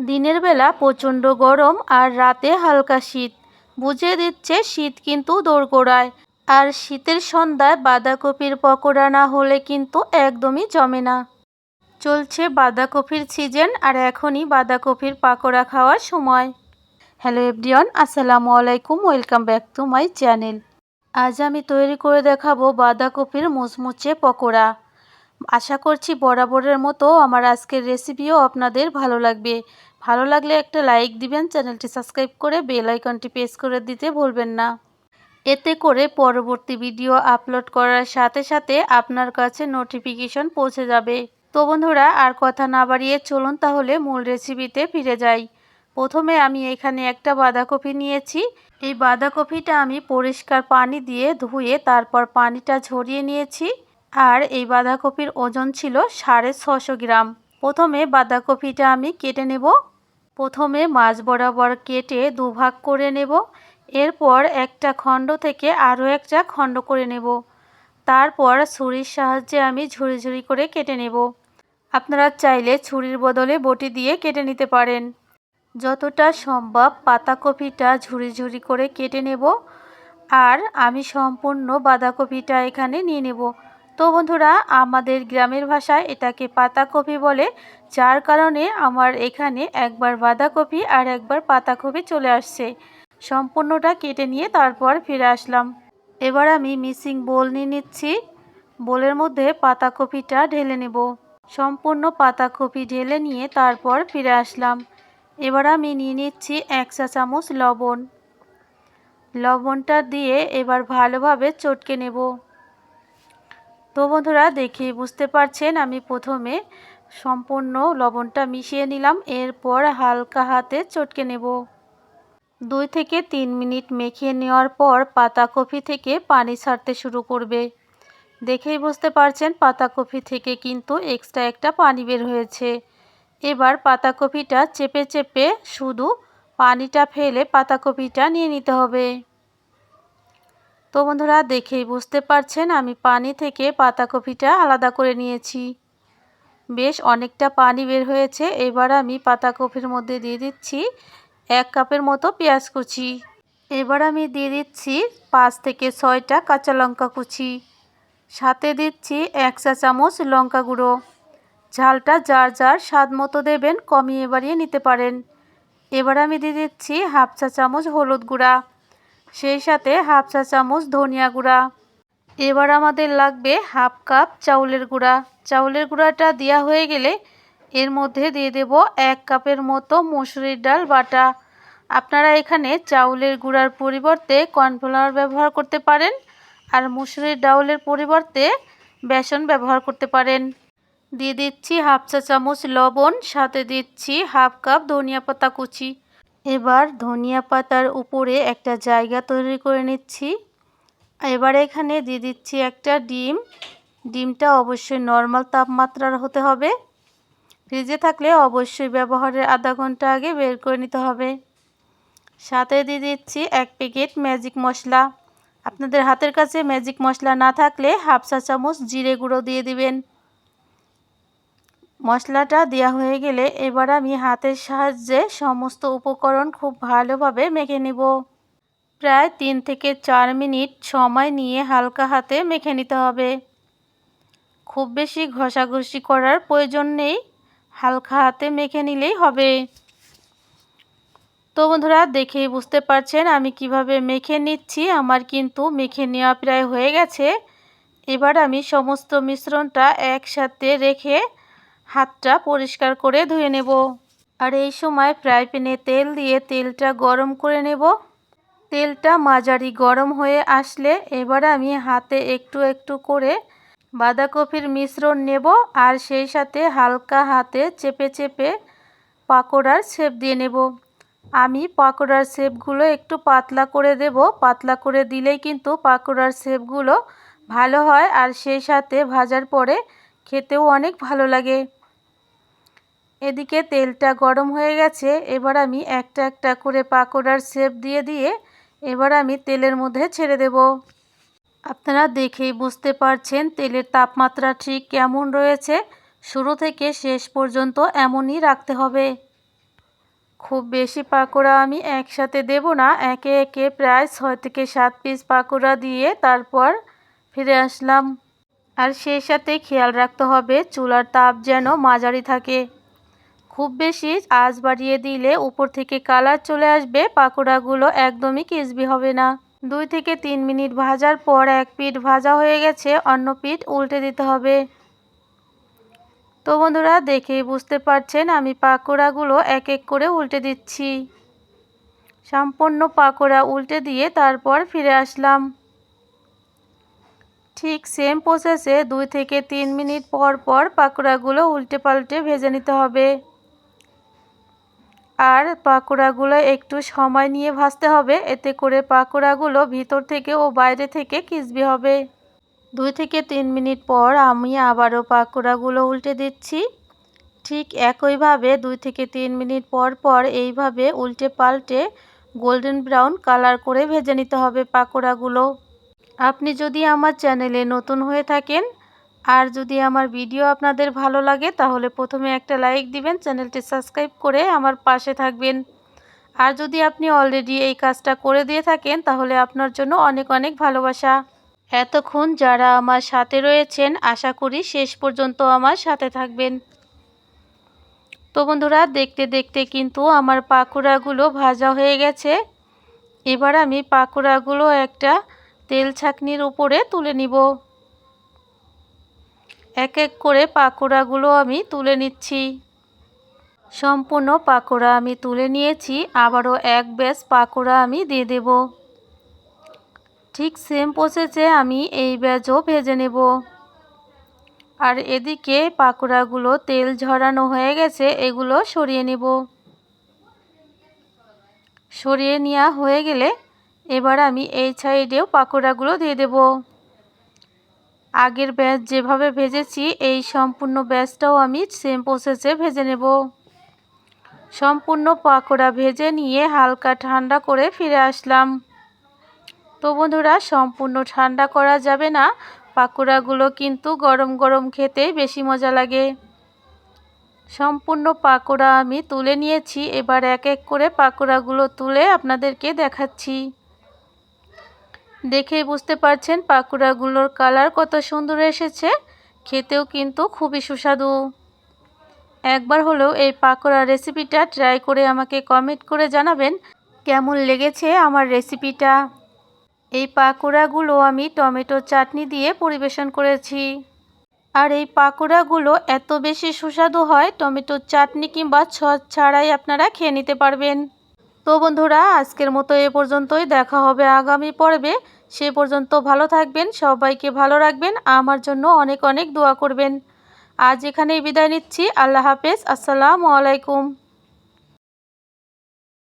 দিনের বেলা প্রচণ্ড গরম আর রাতে হালকা শীত। বুঝিয়ে দিচ্ছে শীত কিন্তু দোরগোড়ায়। আর শীতের সন্ধ্যায় বাঁধাকপির পকোড়া না হলে কিন্তু একদমই জমে না। চলছে বাঁধাকপির সিজন আর এখনই বাঁধাকপির পাকোড়া খাওয়ার সময়। হ্যালো এভরিওয়ান, আসসালামু আলাইকুম, welcome back to my channel. আজ আমি তৈরি করে দেখাবো বাঁধাকপির মুচমুচে পকোড়া। আশা করছি বরাবরের মতো আমার আজকের রেসিপিও আপনাদের ভালো লাগবে। ভালো লাগলে একটা লাইক দিবেন, চ্যানেলটি সাবস্ক্রাইব করে বেল আইকনটি প্রেস করে দিতে ভুলবেন না। এতে করে পরবর্তী ভিডিও আপলোড করার সাথে সাথে আপনার কাছে নোটিফিকেশন পৌঁছে যাবে। তো বন্ধুরা, আর কথা না বাড়িয়ে চলুন তাহলে মূল রেসিপিতে ফিরে যাই। প্রথমে আমি এখানে একটা বাঁধাকপি নিয়েছি। এই বাঁধাকপিটা আমি পরিষ্কার পানি দিয়ে ধুয়ে তারপর পানিটা ঝরিয়ে নিয়েছি। আর এই বাঁধাকপির ওজন ছিল সাড়ে ছশো গ্রাম। প্রথমে বাঁধাকপিটা আমি কেটে নেব। প্রথমে মাছ বরাবর কেটে দুভাগ করে নেব। এরপর একটা খণ্ড থেকে আরও একটা খণ্ড করে নেব। তারপর ছুরির সাহায্যে আমি ঝুড়ি ঝুড়ি করে কেটে নেব। আপনারা চাইলে ছুরির বদলে বটি দিয়ে কেটে নিতে পারেন। যতটা সম্ভব পাতাকপিটা ঝুড়ি ঝুড়ি করে কেটে নেব। আর আমি সম্পূর্ণ বাঁধাকপিটা এখানে নিয়ে নেব। তো বন্ধুরা, আমাদের গ্রামের ভাষায় এটাকে পাতাকপি বলে, যার কারণে আমার এখানে একবার বাঁধাকপি আর একবার পাতাকপি চলে আসছে। সম্পূর্ণটা কেটে নিয়ে তারপর ফিরে আসলাম। এবার আমি মিসিং বোল নিয়ে নিচ্ছি। বোলের মধ্যে পাতাকপিটা ঢেলে নেব। সম্পূর্ণ পাতাকপি ঢেলে নিয়ে তারপর ফিরে আসলাম। এবার আমি নিয়ে নিচ্ছি এক চা চামচ লবণ। লবণটা দিয়ে এবার ভালোভাবে চটকে নেব। তো বন্ধুরা দেখে বুঝতে পারছেন, আমি প্রথমে সম্পূর্ণ লবণটা মিশিয়ে নিলাম, এরপর হালকা হাতে চটকে নেব। দুই থেকে তিন মিনিট মেখে নেওয়ার পর পাতাকপি থেকে পানি ছাড়তে শুরু করবে। দেখেই বুঝতে পারছেন পাতাকপি থেকে কিন্তু এক্সট্রা একটা পানি বের হয়েছে। এবার পাতাকপিটা চেপে চেপে শুধু পানিটা ফেলে পাতাকপিটা নিয়ে নিতে হবে। তো বন্ধুরা দেখেই বুঝতে পারছেন, আমি পানি থেকে পাতাকপিটা আলাদা করে নিয়েছি। বেশ অনেকটা পানি বের হয়েছে, এবার আমি পাতাকপির মধ্যে দিয়ে দিচ্ছি এক কাপের মতো পেঁয়াজ কুচি। এবার আমি দিয়ে দিচ্ছি পাঁচ থেকে ছয়টা কাঁচা লঙ্কা কুচি। সাথে দিচ্ছি এক চা চামচ লঙ্কা গুঁড়ো। ঝালটা যার যার স্বাদ মতো দেবেন, কমিয়ে বাড়িয়ে নিতে পারেন। এবার আমি দিয়ে দিচ্ছি হাফ চা চামচ হলুদ গুঁড়া। সেই সাথে হাফ চা চামচ ধনিয়া গুঁড়া। এবার আমাদের লাগবে হাফ কাপ চাউলের গুঁড়া। চাউলের গুঁড়াটা দেওয়া হয়ে গেলে এর মধ্যে দিয়ে দেব এক কাপের মতো মুসুরির ডাল বাটা। আপনারা এখানে চাউলের গুঁড়ার পরিবর্তে কর্নফ্লাওয়ার ব্যবহার করতে পারেন আর মুসুরির ডাউলের পরিবর্তে বেসন ব্যবহার করতে পারেন। দিয়ে দিচ্ছি হাফ চা চামচ লবণ, সাথে দিচ্ছি হাফ কাপ ধনিয়া পাতা কুচি। এবার ধনিয়া পাতার উপরে একটা জায়গা তৈরি করে নিচ্ছি। এবার এখানে দিয়ে দিচ্ছি একটা ডিম। ডিমটা অবশ্যই নর্মাল তাপমাত্রার হতে হবে। ফ্রিজে থাকলে অবশ্যই ব্যবহারের আধা ঘণ্টা আগে বের করে নিতে হবে। সাথে দিয়ে দিচ্ছি এক প্যাকেট ম্যাজিক মশলা। আপনাদের হাতের কাছে ম্যাজিক মশলা না থাকলে হাফ চা চামচ জিরে গুঁড়ো দিয়ে দিবেন। মশলাটা দেওয়া হয়ে গেলে এবার আমি হাতের সাহায্যে সমস্ত উপকরণ খুব ভালোভাবে মেখে নেব। প্রায় তিন থেকে চার মিনিট সময় নিয়ে হালকা হাতে মেখে নিতে হবে। খুব বেশি ঘষাঘষি করার প্রয়োজন নেই, হালকা হাতে মেখে নিলেই হবে। তো বন্ধুরা, দেখেই বুঝতে পারছেন আমি কীভাবে মেখে নিচ্ছি, আমার কিন্তু মেখে নেওয়া প্রায় হয়ে গেছে। এবার আমি সমস্ত মিশ্রণটা একসাথে রেখে হাতটা পরিষ্কার করে ধুয়ে নেব। আর এই সময় ফ্রাই প্যানে তেল দিয়ে তেলটা গরম করে নেব। তেলটা মাঝারি গরম হয়ে আসলে এবার আমি হাতে একটু একটু করে বাঁধাকপির মিশ্রণ নেব আর সেই সাথে হালকা হাতে চেপে চেপে পাকোড়ার শেপ দিয়ে নেব। আমি পাকোড়ার শেপগুলো একটু পাতলা করে দেব। পাতলা করে দিলেই কিন্তু পাকোড়ার শেপগুলো ভালো হয় আর সেই সাথে ভাজার পরে খেতেও অনেক ভালো লাগে। এদিকে তেলটা গরম হয়ে গেছে, এবার আমি একটা একটা করে পাকোড়ার শেপ দিয়ে দিয়ে এবার আমি তেলের মধ্যে ছেড়ে দেব। আপনারা দেখেই বুঝতে পারছেন তেলের তাপমাত্রা ঠিক কেমন রয়েছে। শুরু থেকে শেষ পর্যন্ত এমনই রাখতে হবে। খুব বেশি পাকোড়া আমি একসাথে দেব না, একে একে প্রায় ছয় থেকে সাত পিস পাকোড়া দিয়ে তারপর ফিরে আসলাম। আর সেই সাথে খেয়াল রাখতে হবে, চুলার তাপ যেন মাঝারি থাকে। খুব বেশি আঁচ বাড়িয়ে দিলে উপর থেকে কালার চলে আসবে, পাকোড়াগুলো একদমই কিসবি হবে না। দুই থেকে তিন মিনিট ভাজার পর এক পিঠ ভাজা হয়ে গেছে, অন্য পিঠ উল্টে দিতে হবে। তো বন্ধুরা, দেখেই বুঝতে পারছেন, আমি পাকোড়াগুলো এক এক করে উল্টে দিচ্ছি। সম্পূর্ণ পাকোড়া উল্টে দিয়ে তারপর ফিরে আসলাম। ঠিক সেম প্রসেসে দুই থেকে তিন মিনিট পর পর পাকোড়াগুলো উল্টে পাল্টে ভেজে নিতে হবে। আর পাকোড়াগুলো একটু সময় নিয়ে ভাজতে হবে। এতে করে পাকোড়াগুলো ভিতর থেকে ও বাইরে থেকে কিসবি হবে। দুই থেকে তিন মিনিট পর আমি আবারও পাকোড়াগুলো উল্টে দিচ্ছি। ঠিক একইভাবে দুই থেকে তিন মিনিট পর পর এইভাবে উল্টে পাল্টে গোল্ডেন ব্রাউন কালার করে ভেজে নিতে হবে পাকোড়াগুলো। আপনি যদি আমার চ্যানেলে নতুন হয়ে থাকেন আর যদি আমার ভিডিও আপনাদের ভালো লাগে, তাহলে প্রথমে একটা লাইক দিবেন, চ্যানেলটি সাবস্ক্রাইব করে আমার পাশে থাকবেন। আর যদি আপনি অলরেডি এই কাজটা করে দিয়ে থাকেন, তাহলে আপনার জন্য অনেক অনেক ভালোবাসা। এতক্ষণ যারা আমার সাথে রয়েছেন, আশা করি শেষ পর্যন্ত আমার সাথে থাকবেন। তো বন্ধুরা, দেখতে দেখতে কিন্তু আমার পাকুড়াগুলো ভাজা হয়ে গেছে। এবার আমি পাকুড়াগুলো একটা তেল ছাকনির উপরে তুলে নিব। এক এক করে পাকোড়াগুলো আমি তুলে নিচ্ছি। সম্পূর্ণ পাকোড়া আমি তুলে নিয়েছি, আবারও এক ব্যাস পাকোড়া আমি দিয়ে দেব। ঠিক সেম প্রসেসে আমি এই ব্যাজও ভেজে নেব। আর এদিকে পাকোড়াগুলো তেল ঝরানো হয়ে গেছে, এগুলো সরিয়ে নেব। সরিয়ে নেওয়া হয়ে গেলে এবার আমি এই সাইডেও পাকোড়াগুলো দিয়ে দেব। আগের ব্যাচ যেভাবে ভেজেছি, এই সম্পূর্ণ ব্যাচটাও আমি সেম প্রসেসে ভেজে নেব। সম্পূর্ণ পাকোড়া ভেজে নিয়ে হালকা ঠান্ডা করে ফিরে আসলাম। তো বন্ধুরা, সম্পূর্ণ ঠান্ডা করা যাবে না। পাকোড়াগুলো কিন্তু গরম গরম খেতেই বেশি মজা লাগে। সম্পূর্ণ পাকোড়া আমি তুলে নিয়েছি। এবার এক এক করে পাকোড়াগুলো তুলে আপনাদেরকে দেখাচ্ছি। দেখেই বুঝতে পারছেন পাকোড়াগুলোর কালার কত সুন্দর এসেছে। খেতেও কিন্তু খুবই সুস্বাদু। একবার হলেও এই পাকোড়া রেসিপিটা ট্রাই করে আমাকে কমেন্ট করে জানাবেন কেমন লেগেছে আমার রেসিপিটা। এই পাকোড়াগুলো আমি টমেটো চাটনি দিয়ে পরিবেশন করেছি। আর এই পাকোড়াগুলো এত বেশি সুস্বাদু হয়, টমেটোর চাটনি কিংবা ছচ ছাড়াই আপনারা খেয়ে নিতে পারবেন। তো বন্ধুরা, আজকের মতো এ পর্যন্তই। দেখা হবে আগামী পর্বে। সে পর্যন্ত ভালো থাকবেন, সবাইকে ভালো রাখবেন, আমার জন্য অনেক অনেক দোয়া করবেন। আজ এখানেই বিদায় নিচ্ছি। আল্লাহ হাফেজ। আসসালামু আলাইকুম।